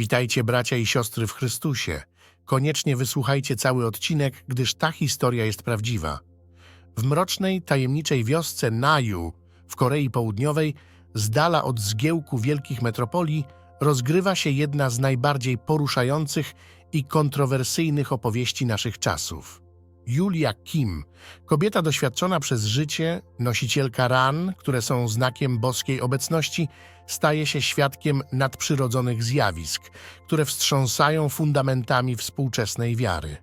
Witajcie bracia i siostry w Chrystusie. Koniecznie wysłuchajcie cały odcinek, gdyż ta historia jest prawdziwa. W mrocznej, tajemniczej wiosce Naju w Korei Południowej, z dala od zgiełku wielkich metropolii, rozgrywa się jedna z najbardziej poruszających i kontrowersyjnych opowieści naszych czasów. Julia Kim, kobieta doświadczona przez życie, nosicielka ran, które są znakiem boskiej obecności, staje się świadkiem nadprzyrodzonych zjawisk, które wstrząsają fundamentami współczesnej wiary.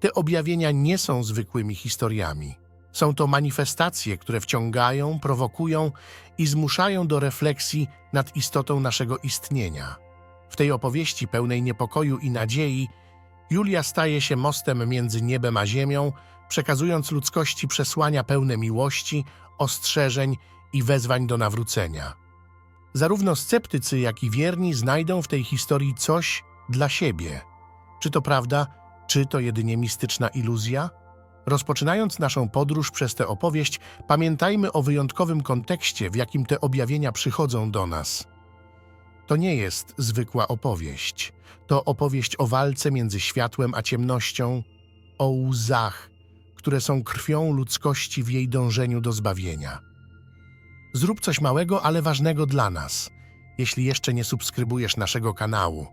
Te objawienia nie są zwykłymi historiami. Są to manifestacje, które wciągają, prowokują i zmuszają do refleksji nad istotą naszego istnienia. W tej opowieści pełnej niepokoju i nadziei Julia staje się mostem między niebem a ziemią, przekazując ludzkości przesłania pełne miłości, ostrzeżeń i wezwań do nawrócenia. Zarówno sceptycy, jak i wierni znajdą w tej historii coś dla siebie. Czy to prawda, czy to jedynie mistyczna iluzja? Rozpoczynając naszą podróż przez tę opowieść, pamiętajmy o wyjątkowym kontekście, w jakim te objawienia przychodzą do nas. To nie jest zwykła opowieść. To opowieść o walce między światłem a ciemnością, o łzach, które są krwią ludzkości w jej dążeniu do zbawienia. Zrób coś małego, ale ważnego dla nas. Jeśli jeszcze nie subskrybujesz naszego kanału,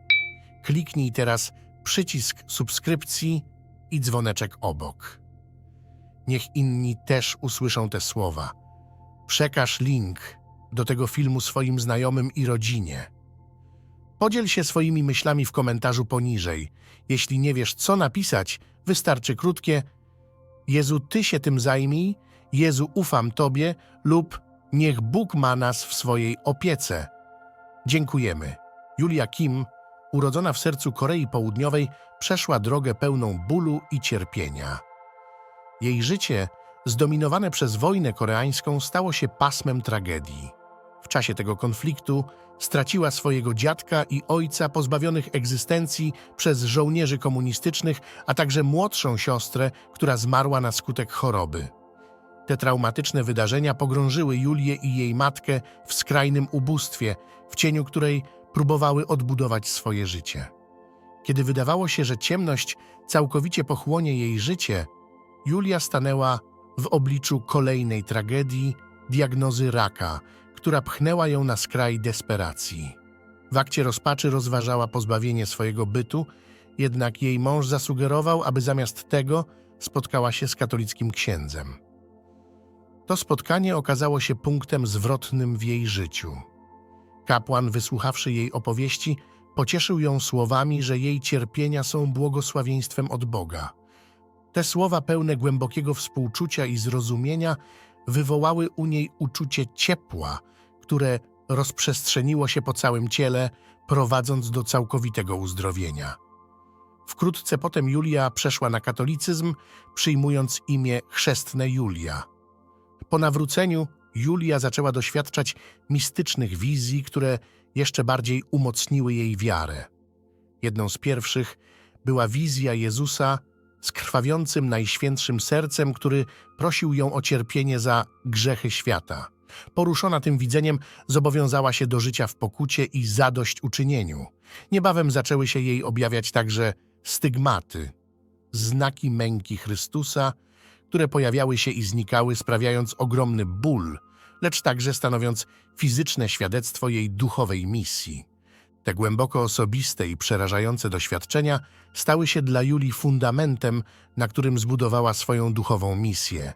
kliknij teraz przycisk subskrypcji i dzwoneczek obok. Niech inni też usłyszą te słowa. Przekaż link do tego filmu swoim znajomym i rodzinie. Podziel się swoimi myślami w komentarzu poniżej. Jeśli nie wiesz, co napisać, wystarczy krótkie Jezu, Ty się tym zajmij, Jezu, ufam Tobie lub Niech Bóg ma nas w swojej opiece. Dziękujemy. Julia Kim, urodzona w sercu Korei Południowej, przeszła drogę pełną bólu i cierpienia. Jej życie, zdominowane przez wojnę koreańską, stało się pasmem tragedii. W czasie tego konfliktu straciła swojego dziadka i ojca pozbawionych egzystencji przez żołnierzy komunistycznych, a także młodszą siostrę, która zmarła na skutek choroby. Te traumatyczne wydarzenia pogrążyły Julię i jej matkę w skrajnym ubóstwie, w cieniu której próbowały odbudować swoje życie. Kiedy wydawało się, że ciemność całkowicie pochłonie jej życie, Julia stanęła w obliczu kolejnej tragedii, diagnozy raka, która pchnęła ją na skraj desperacji. W akcie rozpaczy rozważała pozbawienie swojego bytu, jednak jej mąż zasugerował, aby zamiast tego spotkała się z katolickim księdzem. To spotkanie okazało się punktem zwrotnym w jej życiu. Kapłan, wysłuchawszy jej opowieści, pocieszył ją słowami, że jej cierpienia są błogosławieństwem od Boga. Te słowa pełne głębokiego współczucia i zrozumienia wywołały u niej uczucie ciepła, które rozprzestrzeniło się po całym ciele, prowadząc do całkowitego uzdrowienia. Wkrótce potem Julia przeszła na katolicyzm, przyjmując imię chrzestne Julia. Po nawróceniu Julia zaczęła doświadczać mistycznych wizji, które jeszcze bardziej umocniły jej wiarę. Jedną z pierwszych była wizja Jezusa z krwawiącym Najświętszym Sercem, który prosił ją o cierpienie za grzechy świata. Poruszona tym widzeniem, zobowiązała się do życia w pokucie i zadośćuczynieniu. Niebawem zaczęły się jej objawiać także stygmaty, znaki męki Chrystusa, które pojawiały się i znikały, sprawiając ogromny ból, lecz także stanowiąc fizyczne świadectwo jej duchowej misji. Te głęboko osobiste i przerażające doświadczenia stały się dla Julii fundamentem, na którym zbudowała swoją duchową misję.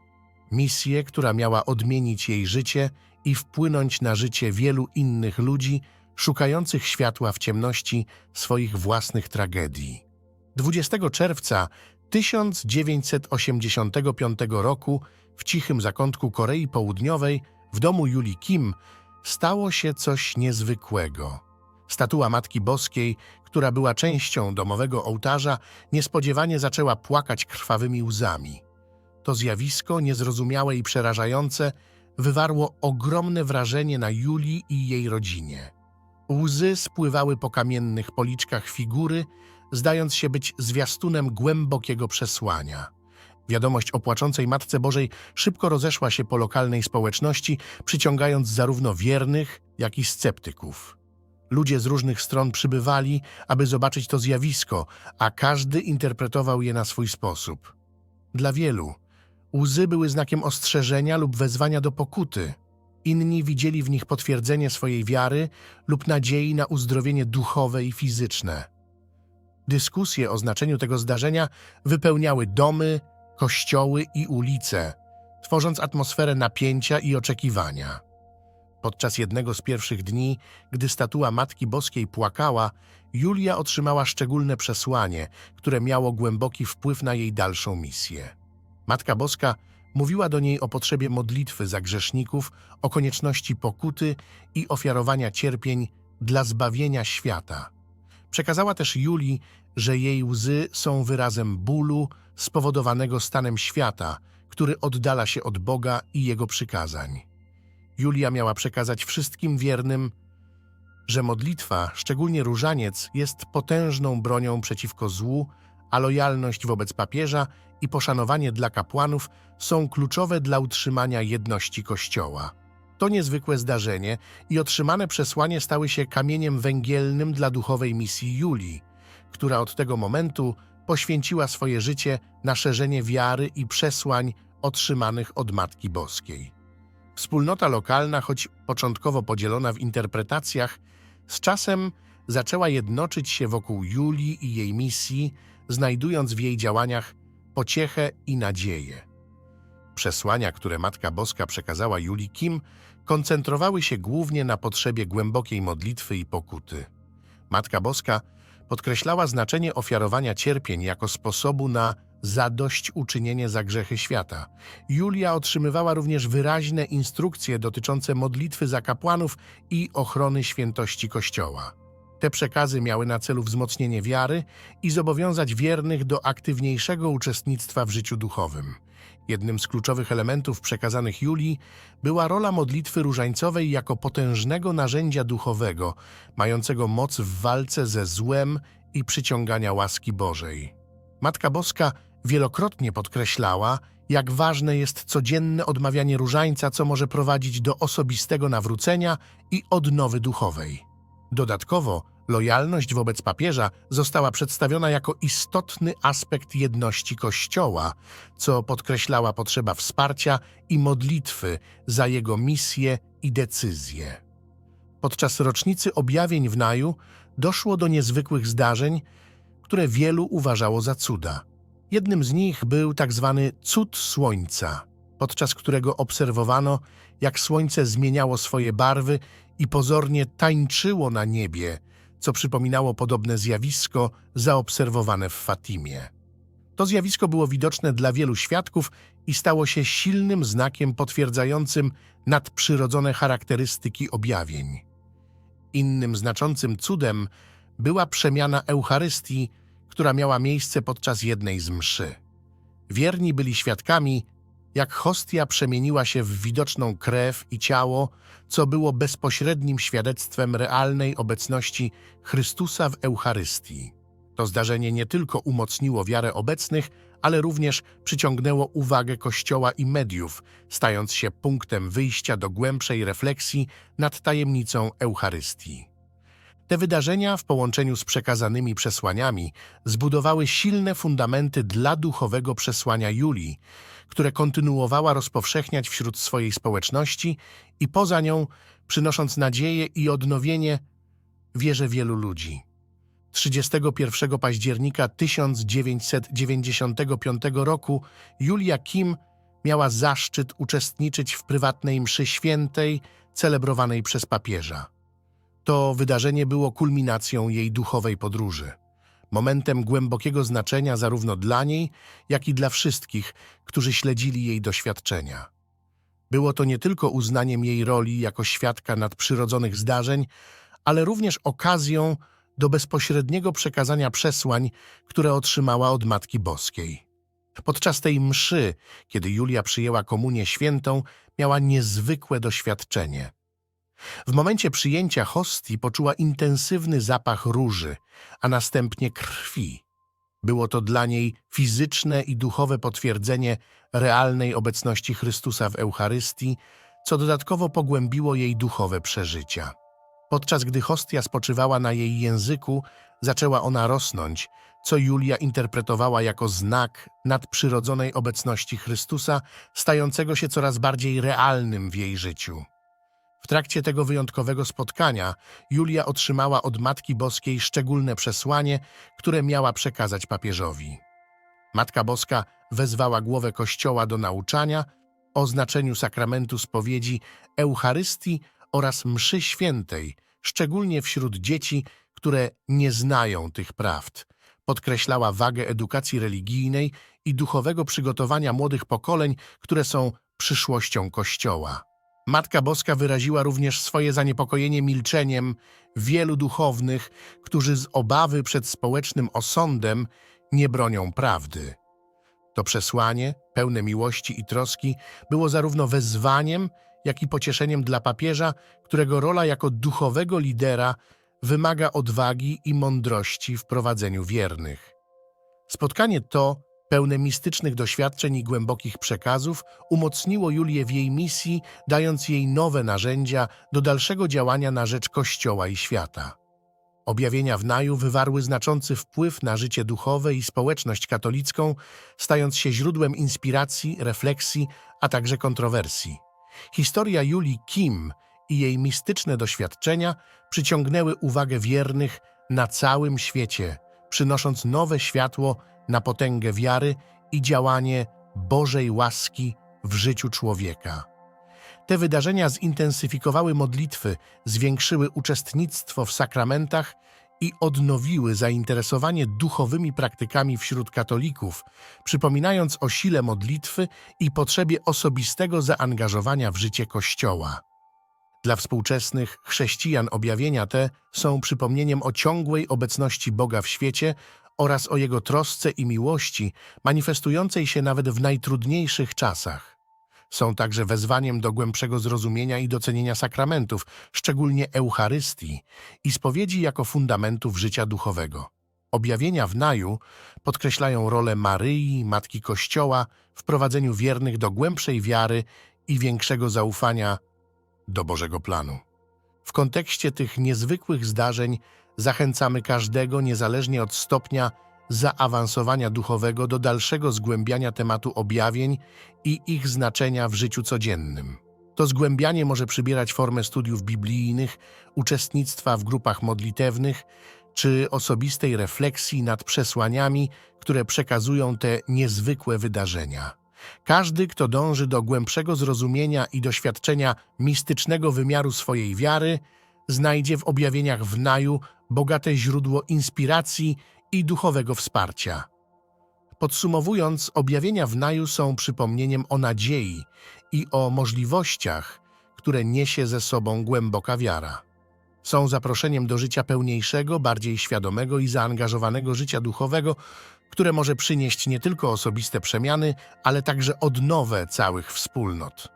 Misję, która miała odmienić jej życie i wpłynąć na życie wielu innych ludzi, szukających światła w ciemności swoich własnych tragedii. 20 czerwca 1985 roku w cichym zakątku Korei Południowej, w domu Julii Kim, stało się coś niezwykłego. Statua Matki Boskiej, która była częścią domowego ołtarza, niespodziewanie zaczęła płakać krwawymi łzami. To zjawisko, niezrozumiałe i przerażające, wywarło ogromne wrażenie na Julii i jej rodzinie. Łzy spływały po kamiennych policzkach figury, zdając się być zwiastunem głębokiego przesłania. Wiadomość o płaczącej Matce Bożej szybko rozeszła się po lokalnej społeczności, przyciągając zarówno wiernych, jak i sceptyków. Ludzie z różnych stron przybywali, aby zobaczyć to zjawisko, a każdy interpretował je na swój sposób. Dla wielu łzy były znakiem ostrzeżenia lub wezwania do pokuty. Inni widzieli w nich potwierdzenie swojej wiary lub nadziei na uzdrowienie duchowe i fizyczne. Dyskusje o znaczeniu tego zdarzenia wypełniały domy, kościoły i ulice, tworząc atmosferę napięcia i oczekiwania. Podczas jednego z pierwszych dni, gdy statua Matki Boskiej płakała, Julia otrzymała szczególne przesłanie, które miało głęboki wpływ na jej dalszą misję. Matka Boska mówiła do niej o potrzebie modlitwy za grzeszników, o konieczności pokuty i ofiarowania cierpień dla zbawienia świata. Przekazała też Julii, że jej łzy są wyrazem bólu spowodowanego stanem świata, który oddala się od Boga i Jego przykazań. Julia miała przekazać wszystkim wiernym, że modlitwa, szczególnie różaniec, jest potężną bronią przeciwko złu, a lojalność wobec papieża i poszanowanie dla kapłanów są kluczowe dla utrzymania jedności Kościoła. To niezwykłe zdarzenie i otrzymane przesłanie stały się kamieniem węgielnym dla duchowej misji Julii, która od tego momentu poświęciła swoje życie na szerzenie wiary i przesłań otrzymanych od Matki Boskiej. Wspólnota lokalna, choć początkowo podzielona w interpretacjach, z czasem zaczęła jednoczyć się wokół Julii i jej misji, znajdując w jej działaniach pociechę i nadzieję. Przesłania, które Matka Boska przekazała Julii Kim, koncentrowały się głównie na potrzebie głębokiej modlitwy i pokuty. Matka Boska podkreślała znaczenie ofiarowania cierpień jako sposobu na zadośćuczynienie za grzechy świata. Julia otrzymywała również wyraźne instrukcje dotyczące modlitwy za kapłanów i ochrony świętości Kościoła. Te przekazy miały na celu wzmocnienie wiary i zobowiązać wiernych do aktywniejszego uczestnictwa w życiu duchowym. Jednym z kluczowych elementów przekazanych Julii była rola modlitwy różańcowej jako potężnego narzędzia duchowego, mającego moc w walce ze złem i przyciągania łaski Bożej. Matka Boska wielokrotnie podkreślała, jak ważne jest codzienne odmawianie różańca, co może prowadzić do osobistego nawrócenia i odnowy duchowej. Dodatkowo, lojalność wobec papieża została przedstawiona jako istotny aspekt jedności Kościoła, co podkreślała potrzeba wsparcia i modlitwy za jego misję i decyzje. Podczas rocznicy objawień w Naju doszło do niezwykłych zdarzeń, które wielu uważało za cuda. Jednym z nich był tak zwany cud słońca, podczas którego obserwowano, jak słońce zmieniało swoje barwy i pozornie tańczyło na niebie, co przypominało podobne zjawisko zaobserwowane w Fatimie. To zjawisko było widoczne dla wielu świadków i stało się silnym znakiem potwierdzającym nadprzyrodzone charakterystyki objawień. Innym znaczącym cudem była przemiana Eucharystii, która miała miejsce podczas jednej z mszy. Wierni byli świadkami, jak hostia przemieniła się w widoczną krew i ciało, co było bezpośrednim świadectwem realnej obecności Chrystusa w Eucharystii. To zdarzenie nie tylko umocniło wiarę obecnych, ale również przyciągnęło uwagę Kościoła i mediów, stając się punktem wyjścia do głębszej refleksji nad tajemnicą Eucharystii. Te wydarzenia w połączeniu z przekazanymi przesłaniami zbudowały silne fundamenty dla duchowego przesłania Julii, które kontynuowała rozpowszechniać wśród swojej społeczności i poza nią, przynosząc nadzieję i odnowienie wierze wielu ludzi. 31 października 1995 roku Julia Kim miała zaszczyt uczestniczyć w prywatnej mszy świętej celebrowanej przez papieża. To wydarzenie było kulminacją jej duchowej podróży, momentem głębokiego znaczenia zarówno dla niej, jak i dla wszystkich, którzy śledzili jej doświadczenia. Było to nie tylko uznaniem jej roli jako świadka nadprzyrodzonych zdarzeń, ale również okazją do bezpośredniego przekazania przesłań, które otrzymała od Matki Boskiej. Podczas tej mszy, kiedy Julia przyjęła komunię świętą, miała niezwykłe doświadczenie. W momencie przyjęcia hostii poczuła intensywny zapach róży, a następnie krwi. Było to dla niej fizyczne i duchowe potwierdzenie realnej obecności Chrystusa w Eucharystii, co dodatkowo pogłębiło jej duchowe przeżycia. Podczas gdy hostia spoczywała na jej języku, zaczęła ona rosnąć, co Julia interpretowała jako znak nadprzyrodzonej obecności Chrystusa, stającego się coraz bardziej realnym w jej życiu. W trakcie tego wyjątkowego spotkania Julia otrzymała od Matki Boskiej szczególne przesłanie, które miała przekazać papieżowi. Matka Boska wezwała głowę Kościoła do nauczania o znaczeniu sakramentu spowiedzi, Eucharystii oraz mszy świętej, szczególnie wśród dzieci, które nie znają tych prawd. Podkreślała wagę edukacji religijnej i duchowego przygotowania młodych pokoleń, które są przyszłością Kościoła. Matka Boska wyraziła również swoje zaniepokojenie milczeniem wielu duchownych, którzy z obawy przed społecznym osądem nie bronią prawdy. To przesłanie, pełne miłości i troski, było zarówno wezwaniem, jak i pocieszeniem dla papieża, którego rola jako duchowego lidera wymaga odwagi i mądrości w prowadzeniu wiernych. Spotkanie to, pełne mistycznych doświadczeń i głębokich przekazów, umocniło Julię w jej misji, dając jej nowe narzędzia do dalszego działania na rzecz Kościoła i świata. Objawienia w Naju wywarły znaczący wpływ na życie duchowe i społeczność katolicką, stając się źródłem inspiracji, refleksji, a także kontrowersji. Historia Julii Kim i jej mistyczne doświadczenia przyciągnęły uwagę wiernych na całym świecie, przynosząc nowe światło na potęgę wiary i działanie Bożej łaski w życiu człowieka. Te wydarzenia zintensyfikowały modlitwy, zwiększyły uczestnictwo w sakramentach i odnowiły zainteresowanie duchowymi praktykami wśród katolików, przypominając o sile modlitwy i potrzebie osobistego zaangażowania w życie Kościoła. Dla współczesnych chrześcijan objawienia te są przypomnieniem o ciągłej obecności Boga w świecie oraz o Jego trosce i miłości, manifestującej się nawet w najtrudniejszych czasach. Są także wezwaniem do głębszego zrozumienia i docenienia sakramentów, szczególnie Eucharystii i spowiedzi jako fundamentów życia duchowego. Objawienia w Naju podkreślają rolę Maryi, Matki Kościoła, w prowadzeniu wiernych do głębszej wiary i większego zaufania do Bożego planu. W kontekście tych niezwykłych zdarzeń zachęcamy każdego, niezależnie od stopnia zaawansowania duchowego, do dalszego zgłębiania tematu objawień i ich znaczenia w życiu codziennym. To zgłębianie może przybierać formę studiów biblijnych, uczestnictwa w grupach modlitewnych czy osobistej refleksji nad przesłaniami, które przekazują te niezwykłe wydarzenia. Każdy, kto dąży do głębszego zrozumienia i doświadczenia mistycznego wymiaru swojej wiary, znajdzie w objawieniach w Naju bogate źródło inspiracji i duchowego wsparcia. Podsumowując, objawienia w Naju są przypomnieniem o nadziei i o możliwościach, które niesie ze sobą głęboka wiara. Są zaproszeniem do życia pełniejszego, bardziej świadomego i zaangażowanego życia duchowego, które może przynieść nie tylko osobiste przemiany, ale także odnowę całych wspólnot.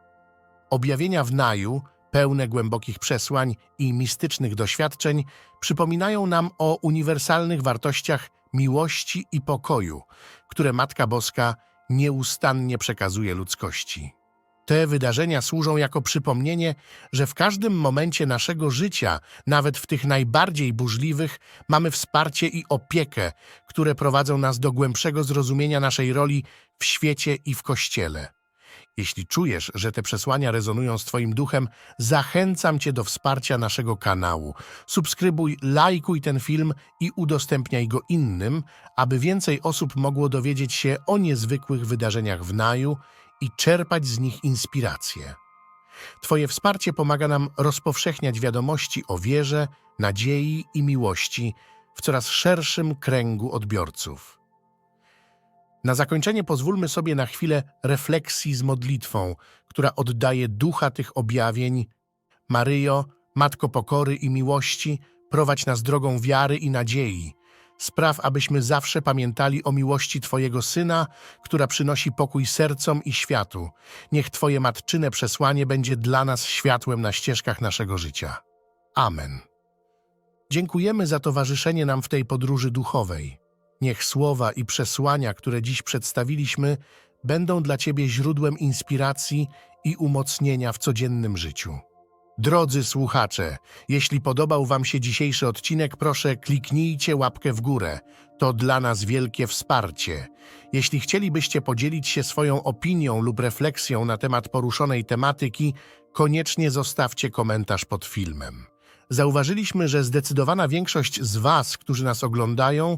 Objawienia w Naju, pełne głębokich przesłań i mistycznych doświadczeń, przypominają nam o uniwersalnych wartościach miłości i pokoju, które Matka Boska nieustannie przekazuje ludzkości. Te wydarzenia służą jako przypomnienie, że w każdym momencie naszego życia, nawet w tych najbardziej burzliwych, mamy wsparcie i opiekę, które prowadzą nas do głębszego zrozumienia naszej roli w świecie i w Kościele. Jeśli czujesz, że te przesłania rezonują z Twoim duchem, zachęcam Cię do wsparcia naszego kanału. Subskrybuj, lajkuj ten film i udostępniaj go innym, aby więcej osób mogło dowiedzieć się o niezwykłych wydarzeniach w Naju i czerpać z nich inspirację. Twoje wsparcie pomaga nam rozpowszechniać wiadomości o wierze, nadziei i miłości w coraz szerszym kręgu odbiorców. Na zakończenie pozwólmy sobie na chwilę refleksji z modlitwą, która oddaje ducha tych objawień. Maryjo, Matko pokory i miłości, prowadź nas drogą wiary i nadziei. Spraw, abyśmy zawsze pamiętali o miłości Twojego Syna, która przynosi pokój sercom i światu. Niech Twoje matczyne przesłanie będzie dla nas światłem na ścieżkach naszego życia. Amen. Dziękujemy za towarzyszenie nam w tej podróży duchowej. Niech słowa i przesłania, które dziś przedstawiliśmy, będą dla Ciebie źródłem inspiracji i umocnienia w codziennym życiu. Drodzy słuchacze, jeśli podobał Wam się dzisiejszy odcinek, proszę kliknijcie łapkę w górę. To dla nas wielkie wsparcie. Jeśli chcielibyście podzielić się swoją opinią lub refleksją na temat poruszonej tematyki, koniecznie zostawcie komentarz pod filmem. Zauważyliśmy, że zdecydowana większość z Was, którzy nas oglądają,